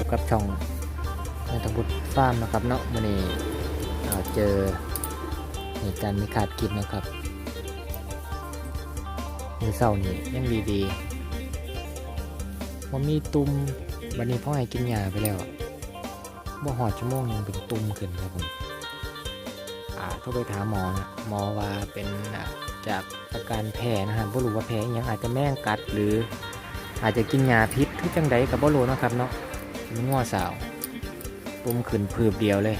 กับช่องนัทบุตรฟาร์มนะครับเนาะวันนี้อ่เจอเหตุการณ์ไม่คาดคิดนะครับมือเศร้านี่ยังดีดีมันมีตุ่มวันนี้พ่อให้กินยาไปแล้วบ่หอดชั่วโมงหนึงเป็นตุ่มขึ้นครับผมอ่าโทรไปถามหมอนะหมอว่าเป็นจากอาการแพ้นะครับบ่รู้ว่าแพ้ยังอาจจะแม่งกัดหรืออาจจะกินยาพิษคือจังใดกับบ่รู้นะครับเนาะ งัวสาวปุ่มขึ้นพืบเดียวเลย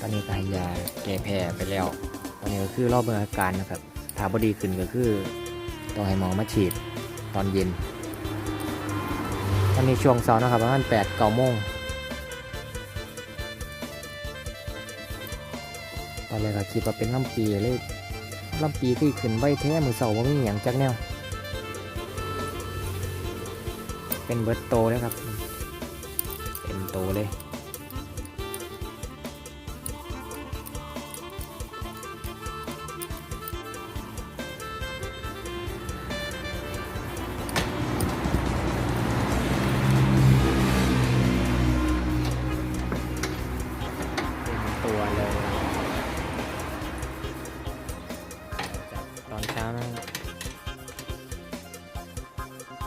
ตอนนี้ก็ให้ยาแก้แพ้ไปแล้วตอนนี้ก็คือรอบเบิ่งอาการนะครับถ้าบ่ดีขึ้นก็คือต้องให้หมอมาฉีดตอนเย็นตอนนี้ช่วงเช้านะครับประมาณแปดเก้าโมงตอนแรกก็คิดว่าเป็นลำปีเลยลำปีคือขึ้นไว้แท้มือเสาว่ามีอย่างจักแนว เป็นเบิร์ตโตเลยครับ เป็นโตเลย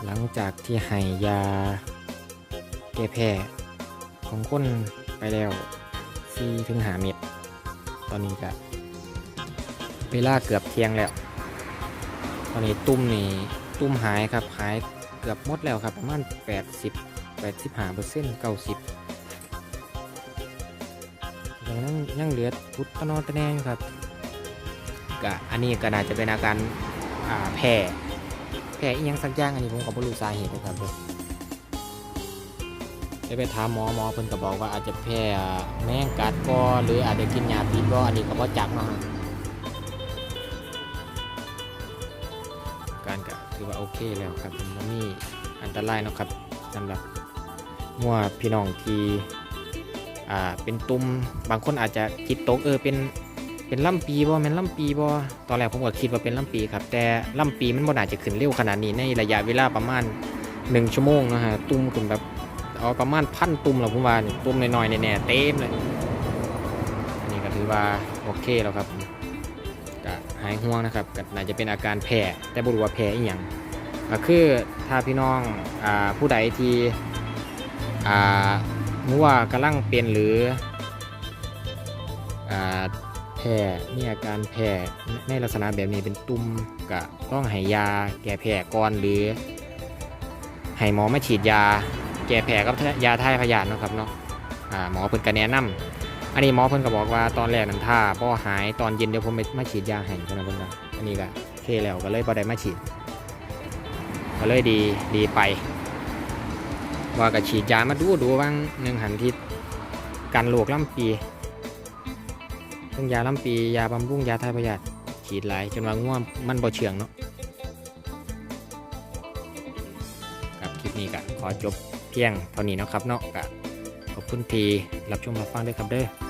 หลังจากที่ให้ยาแก้แพ้ของคนไปแล้วซีถึงหาเม็ดตอนนี้ก็เวลาเกือบเที่ยงแล้ว ตอนนี้ตุ้มนี่ตุ้มหายครับหายเกือบหมดแล้วครับ ประมาณ 80 85เปอร์เซ็นต์90ยังยังยังเหลือพุทธนอตแนงครับก็อันนี้ก็น่าจะเป็นอาการแพ้ แพ้อีหยังสักอย่างอันนี้ผมก็บ่รู้สาเหตุนะครับผมได้ไปถามหมอหมอเพิ่นก็บอกว่าอาจจะแพ้แมงกัดก็หรืออาจจะกินยาพิษก็อันนี้ก็บ่จักเนาะการก็ถือว่าโอเคแล้วครับมันบ่มีอันตรายเนาะครับสำหรับงัวพี่น้องที่อ่าเป็นตุ่มบางคนอาจจะคิดตกเออเป็น เป็นล่ำปีบ่แม่นล่ำปีบ่ตอนแรกผมก็คิดว่าเป็นล่ำปีครับ แต่ล่ำปีมันบ่น่าจะขึ้นเร็วขนาดนี้ในระยะเวลาประมาณ1ชั่วโมงนะฮะตุ่มขึ้นแบบเอาประมาณพันตุ่มแล้วผมว่านี่ตุ่มน้อยๆแน่ๆเต็มเลยอันนี้ก็ถือว่าโอเคแล้วครับก็หายห่วงนะครับก็น่าจะเป็นอาการแพ้แต่บ่รู้ว่าแพ้อีหยังก็คือถ้าพี่น้องอ่าผู้ใดที่อ่างัวกำลังเป็นหรืออ่า พ้มีอาการแพ้ในลักษณะแบบนี้เป็นตุ่มก็ต้องให้ยา แก้แพ้ก่อนหรือให้หมอมาฉีดยา แก้แพ้กับยาท่ายพยาธินะครับเนาะหมอเพิ่นก็แนะนำอันนี้หมอเพิ่นก็บอกว่าตอนแรกนั้นถ้าบ่หายตอนเย็นเดี๋ยวผมไปมาฉีดยาให้เพิ่นนะเพิ่นว่าอันนี้ก็เคแล้วก็เลยบ่ได้มาฉีดก็เลยดีดีไป ว่าก็ฉีดยามาดูดูบ้างหนึ่งหันทิศกันโรคล่ำปี ทั้งยาล้ำปียาบำรุงยาทายพยาธิฉีดหลายจนว่าง่วงมันบ่เชื่องเนาะกับคลิปนี้ก็ขอจบเพียงเท่านี้นะครับเนาะก็ขอบคุณทีรับชมรับฟังด้วยครับเด้อ